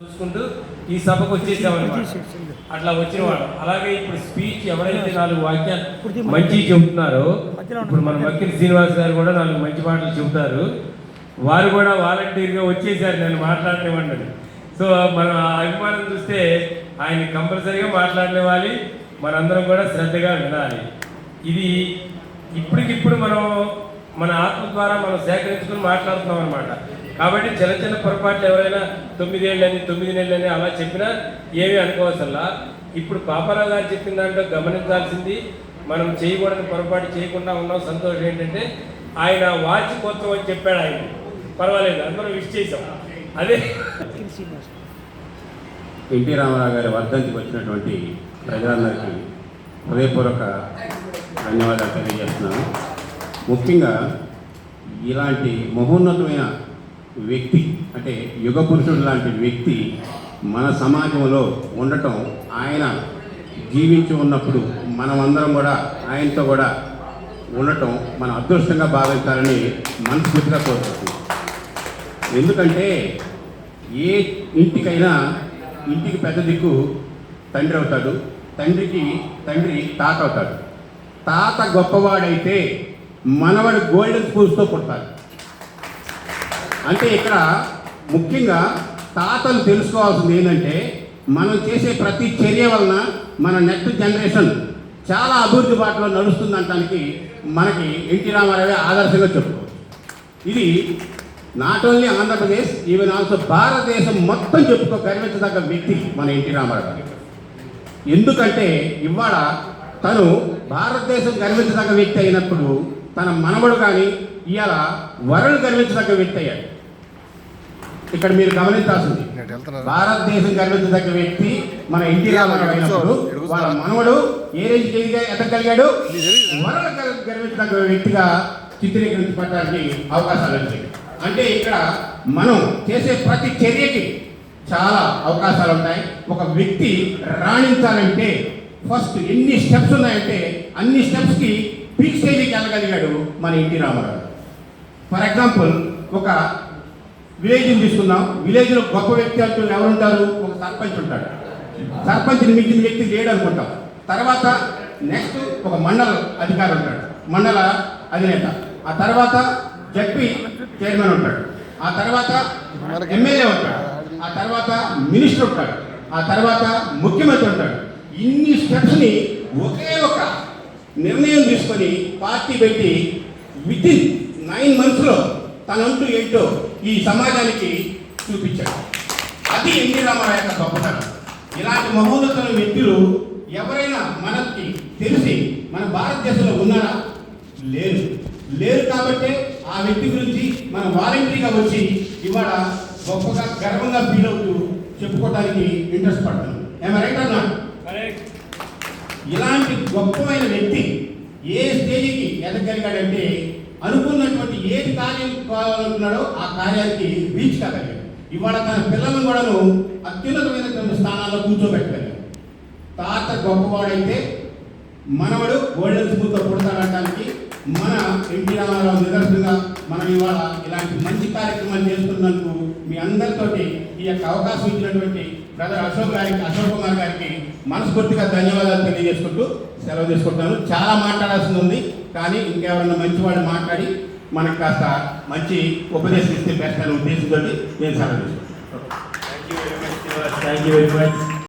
చూసుకుంటూ ఈ సభకు వచ్చేసామన్నమాట. అట్లా వచ్చిన వాడు అలాగే ఇప్పుడు స్పీచ్ ఎవరైతే నాలుగు వాక్యాలు మంచి చెబుతున్నారో ఇప్పుడు మన వకీల్ శ్రీనివాస్ గారు కూడా నాలుగు మంచి మాటలు చెబుతారు. వారు కూడా వాలంటీర్గా వచ్చేసారు నేను మాట్లాడనివ్వండి. సో మన ఆ అభిమానం చూస్తే ఆయన కంపల్సరీగా మాట్లాడనివ్వాలి. మనందరం కూడా శ్రద్ధగా వినాలి ఇది ఇప్పటికిప్పుడు మనం మన ఆత్మ ద్వారా మనం సేకరించుకుని మాట్లాడుతున్నాం అనమాట కాబట్టి చిన్న చిన్న పొరపాట్లు ఎవరైనా తొమ్మిదేళ్ళని తొమ్మిది నెలలని అలా చెప్పినా ఏమీ అనుకోవసల్లా. ఇప్పుడు పాపారావు గారు చెప్పిన దాంట్లో గమనించాల్సింది మనం చేయకూడని పొరపాటు చేయకుండా ఉన్నాం. సంతోషం ఏంటంటే ఆయన వాచ్ కోసం అని చెప్పాడు ఆయన. పర్వాలేదు అందరం విష్ చేసాం అదే ఎన్టీ రామారావు గారి వర్ధంతికి వచ్చినటువంటి ప్రజలందరికీ హృదయపూర్వక ధన్యవాదాలు తెలియజేస్తున్నాను. ముఖ్యంగా ఇలాంటి మహోన్నతమైన వ్యక్తి అంటే యుగ పురుషుడు లాంటి వ్యక్తి మన సమాజంలో ఉండటం ఆయన జీవించి ఉన్నప్పుడు మనమందరం కూడా ఆయనతో కూడా ఉండటం మన అదృష్టంగా భావించాలని మనస్ఫూర్తిగా కోరుకుంటుంది ఎందుకంటే ఏ ఇంటికైనా ఇంటికి పెద్ద దిక్కు తండ్రి అవుతాడు తండ్రికి తండ్రి తాత అవుతాడు. తాత గొప్పవాడైతే మనవడు గోల్డెన్ స్పూన్స్తో పుడతాడు. అంటే ఇక్కడ ముఖ్యంగా తాతలు తెలుసుకోవాల్సింది ఏంటంటే మనం చేసే ప్రతి చర్య వలన మన నెక్స్ట్ జనరేషన్ చాలా అభివృద్ధి బాటలో నడుస్తుందంటానికి మనకి ఎన్టీ రామారావే ఆదర్శంగా చెప్పుకోవచ్చు. ఇది not only Andhra Pradesh even also భారతదేశం మొత్తం చెప్పుకో గర్వించదగ్గ వ్యక్తి మన ఎన్టీ రామారావు. ఎందుకంటే ఇవాళ తను భారతదేశం గర్వించదగ్గ వ్యక్తి అయినప్పుడు తన మనవడు కానీ ఇవాళ వరల్డ్ గర్వించదగ్గ వ్యక్తి అయ్యాడు. ఇక్కడ మీరు గమనించాల్సింది. భారతదేశం గర్వించదగ్గ వ్యక్తి మన ఎన్టీ రామారావు అయినప్పుడు వాళ్ళ మనవడు ఏ రేంజ్ ఎదగలిగాడు గర్- గర్వించదగ్గ వ్యక్తిగా చిత్రీకరించబడడానికి అవకాశాలు వచ్చాయి అంటే ఇక్కడ మనం చేసే ప్రతి చర్యకి చాలా అవకాశాలు ఉంటాయి. ఒక వ్యక్తి రాణించాలంటే ఫస్ట్ ఎన్ని స్టెప్స్ ఉన్నాయంటే అన్ని స్టెప్స్కి పీక్ స్టేజ్కి వెళ్ళగలిగాడు మన ఎన్టీ రామారావు. ఫర్ ఎగ్జాంపుల్ ఒక విలేజ్ని తీసుకుందాం విలేజ్లో గొప్ప వ్యక్తి అంటూ ఎవరుంటారు? ఒక సర్పంచ్ ఉంటాడు. సర్పంచ్ని మించిన వ్యక్తి లేడు అనుకుంటాం తర్వాత నెక్స్ట్ ఒక మండల అధికారి ఉంటాడు. మండల అధినేత. ఆ తర్వాత జడ్పీ చైర్మన్ ఉంటాడు. ఆ తర్వాత ఎమ్మెల్యే ఉంటాడు. ఆ తర్వాత మినిస్టర్ ఉంటాడు. ఆ తర్వాత ముఖ్యమంత్రి ఉంటాడు. ఇన్ని స్టెప్స్ని ఒకే ఒక నిర్ణయం తీసుకొని పార్టీ పెట్టి వితిన్ నైన్ మంత్స్లో తనంటూ ఏంటో ఈ సమాజానికి చూపించాడు. అది ఎన్టీ రామారావు యొక్క గొప్పతనం. ఇలాంటి మహోన్నతమైన వ్యక్తులు ఎవరైనా మనకి తెలిసి మన భారతదేశంలో ఉన్నారా? లేరు. లేరు కాబట్టే ఆ వ్యక్తి గురించి మనం వాలంటరీగా వచ్చి ఇవాళ గొప్పగా గర్వంగా ఫీల్ అవుతూ చెప్పుకోవడానికి ఇంట్రెస్ట్ పడుతున్నాం ఏమో రైట్ అన్నా ఇలాంటి గొప్పమైన వ్యక్తి ఏ స్టేజ్కి ఎదగలిగాడంటే అనుకున్నటువంటి ఏది కార్యం కావాలనుకున్నాడో ఆ కార్యానికి రీచ్ కాగలిగాడు. ఇవాళ తన పిల్లలను కూడాను అత్యున్నతమైనటువంటి స్థానాల్లో కూర్చోబెట్టగలిగాడు. తాత గొప్పవాడైతే మనవడు గోల్డెన్ స్కూల్తో పుడతాడటానికి మన ఎన్టీ రామారావు నిదర్శనంగా మనం ఇవాళ ఇలాంటి మంచి కార్యక్రమాలు చేస్తున్నందుకు మీ అందరితోటి ఈ యొక్క అవకాశం ఇచ్చినటువంటి బ్రదర్ అశోక్ గారికి అశోక్ కుమార్ గారికి మనస్ఫూర్తిగా ధన్యవాదాలు తెలియజేసుకుంటూ సెలవు తీసుకుంటాను. చాలా మాట్లాడాల్సింది ఉంది. కానీ ఇంకెవరన్నా మంచి వాళ్ళు మాట్లాడి మనకు కాస్త మంచి ఉపదేశం ఇస్తే బెస్ట్ అనే ఉద్దేశంతో నేను సెలవు తీసుకుంటాను థ్యాంక్ యూ వెరీ మచ్